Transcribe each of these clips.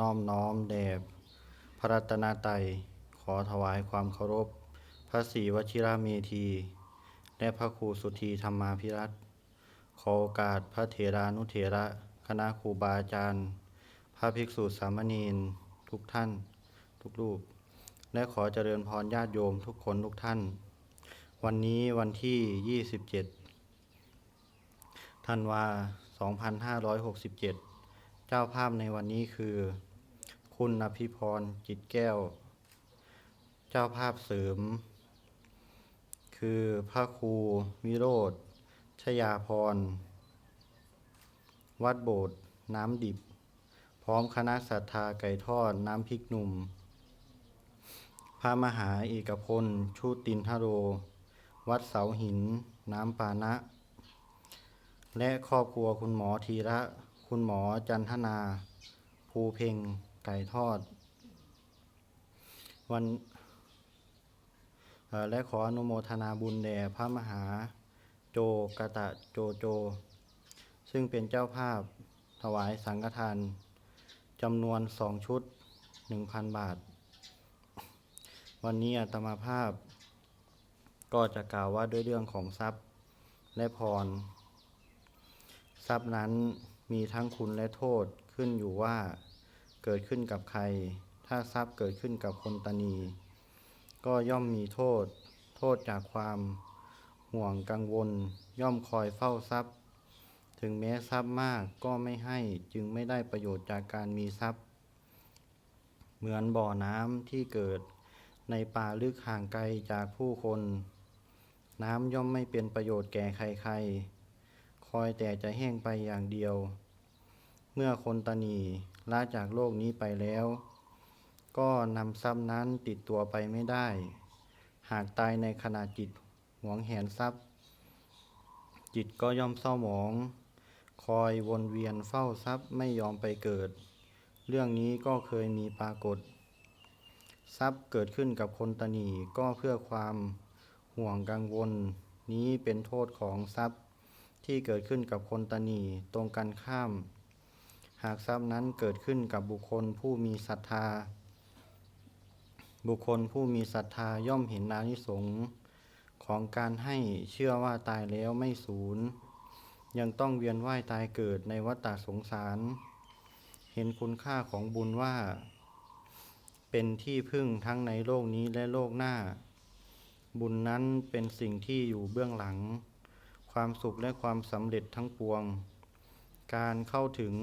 น้อมน้อมแด่พระรัตนตรัยขอถวายความเคารพ พระศรีวชิระเมธี และพระครูสุธีธรรมาภิรัตขอโอกาสพระเถรานุเถระ คณะครูบาอาจารย์ พระภิกษุสามเณรทุกท่าน ทุกรูป และขอเจริญพรญาติโยมทุกคนทุกท่าน วันนี้วันที่ 27ธันวา2567 จ้าภาพในวันนี้คือ คุณอภิพรจิตแก้ว เจ้าภาพเสริม คือพระครูวิโรธชยาพร วัดโบสถ์น้ำดิบ พร้อมคณะศรัทธาไก่ทอดน้ำพริกหนุ่ม พระมหาเอกพลชุตินทโร วัดเสาหิน น้ำปานะ และครอบครัวคุณหมอธีระ คุณหมอจันทนา ภูเพ็งไก่ทอด วันและขออนุโมทนาบุญแด่พระมหาโจกะตะโจโจ ซึ่งเป็นเจ้าภาพถวายสังฆทานจำนวนสองชุด1,000บาท วันนี้อาตมาภาพ ก็จะกล่าวว่าด้วยเรื่องของทรัพย์และพร ทรัพย์นั้น มีทั้งคุณและโทษขึ้นอยู่ว่า เกิดขึ้นกับใคร ถ้าทรัพย์เกิดขึ้นกับคนตนี ก็ย่อมมีโทษ โทษจากความห่วงกังวล ย่อมคอยเฝ้าทรัพย์ ถึงแม้ทรัพย์มากก็ไม่ให้จึงไม่ได้ประโยชน์จากการมีทรัพย์ เหมือนบ่อน้ำที่เกิดในป่าลึกห่างไกลจากผู้คน น้ำย่อมไม่เป็นประโยชน์แก่ใครๆ คอยแต่จะแห้งไปอย่างเดียว เมื่อคนตนีละจากโลกนี้ไปแล้ว ก็นำทรัพย์นั้นติดตัวไปไม่ได้ หากตายในขณะจิตหวงแหนทรัพย์ จิตก็ย่อมเศร้าหมอง คอยวนเวียนเฝ้าทรัพย์ไม่ยอมไปเกิด เรื่องนี้ก็เคยมีปรากฏ ทรัพย์เกิดขึ้นกับคนตนีก็เพื่อความห่วงกังวลนี้เป็นโทษของทรัพย์ ที่เกิดขึ้นกับคนตนีตรงกันข้าม หากทรัพย์นั้นเกิดขึ้นกับบุคคลผู้มีศรัทธา บุคคลผู้มีศรัทธาย่อมเห็นอานิสงส์ของการให้เชื่อว่าตายแล้วไม่สูญยังต้องเวียนว่ายตายเกิดในวัฏสงสาร เห็นคุณค่าของบุญว่า เป็นที่พึ่งทั้งในโลกนี้และโลกหน้า บุญนั้นเป็นสิ่งที่อยู่เบื้องหลัง ความสุขและความสำเร็จทั้งปวง การเข้าถึง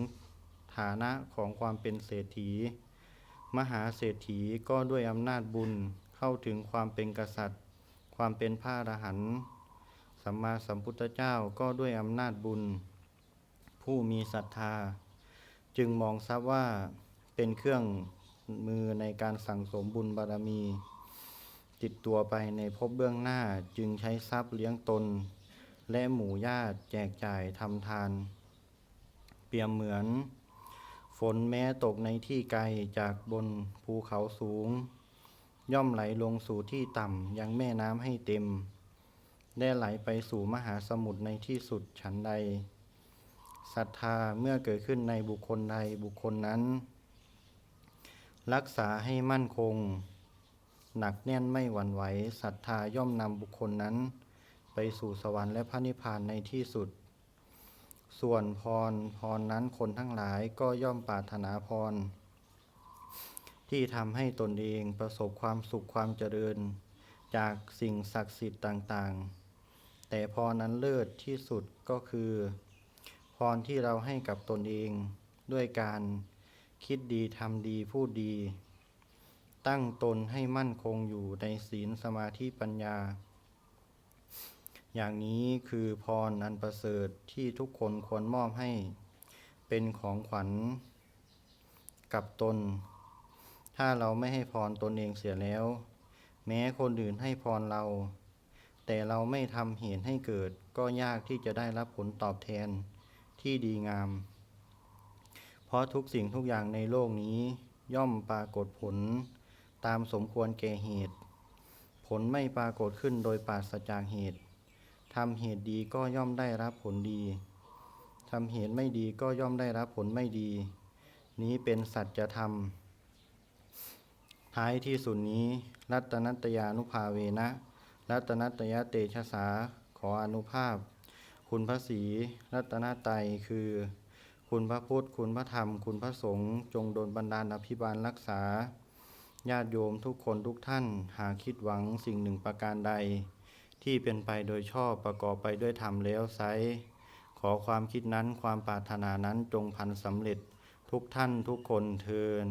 ฐานะของความเป็นเศรษฐี มหาเศรษฐีก็ด้วยอำนาจบุญเข้าถึงความเป็นกษัตริย์ ความเป็นพระอรหันต์สัมมาสัมพุทธเจ้าก็ด้วยอำนาจบุญ ผู้มีศรัทธา จึงมองทรัพย์ว่าเป็นเครื่องมือในการสั่งสมบุญบารมี ติดตัวไปในภพเบื้องหน้าจึงใช้ทรัพย์เลี้ยงตน และหมู่ญาติแจกจ่ายทำทาน เปรียบเหมือน ฝนแม้ตกในที่ไกลจากบนภูเขาสูง ย่อมไหลลงสู่ที่ต่ำยังแม่น้ำให้เต็ม ได้ไหลไปสู่มหาสมุทรในที่สุดฉันใดศรัทธาเมื่อเกิดขึ้นในบุคคลใดบุคคลนั้น รักษาให้มั่นคง หนักแน่นไม่หวั่นไหวศรัทธาย่อมนำบุคคลนั้น สู่สวรรค์และพระนิพพานในที่สุด ส่วนพรพรนั้นคนทั้งหลายก็ย่อมปรารถนาพร ที่ทำให้ตนเองประสบความสุขความเจริญ จากสิ่งศักดิ์สิทธิ์ต่างๆ แต่พรนั้นเลิศที่สุดก็คือ พรที่เราให้กับตนเองด้วยการคิดดีทำดีพูดดี ตั้งตนให้มั่นคงอยู่ในศีลสมาธิปัญญา อย่างนี้คือพรอันประเสริฐที่ทุกคนควรมอบให้ เป็นของขวัญกับตน ถ้าเราไม่ให้พรตนเองเสียแล้ว แม้คนอื่นให้พรเรา แต่เราไม่ทำเหตุให้เกิดก็ยากที่จะได้รับผลตอบแทนที่ดีงาม เพราะทุกสิ่งทุกอย่างในโลกนี้ย่อมปรากฏผลตามสมควรแก่เหตุ ผลไม่ปรากฏขึ้นโดยปราศจากเหตุ ทำเหตุดีก็ย่อมได้รับผลดีทำเหตุไม่ดีก็ย่อมได้รับผลไม่ดี นี้เป็นสัจธรรม ท้ายที่สุดนี้ รัตนัตยานุภาเวนะ รัตนัตยเตชะสาขออนุภาพ คุณพระศรีรัตนตรัยคือ คุณพระพุทธ คุณพระธรรม คุณพระสงฆ์จงโดนบันดาลอภิบาลรักษา ญาติโยมทุกคนทุกท่านหากคิดหวังสิ่งหนึ่งประการใด ที่เป็นไปโดยชอบประกอบไปด้วยธรรมแล้วไซขอความคิดนั้นความปรารถนานั้นจงพันสำเร็จทุกท่านทุกคนเทิน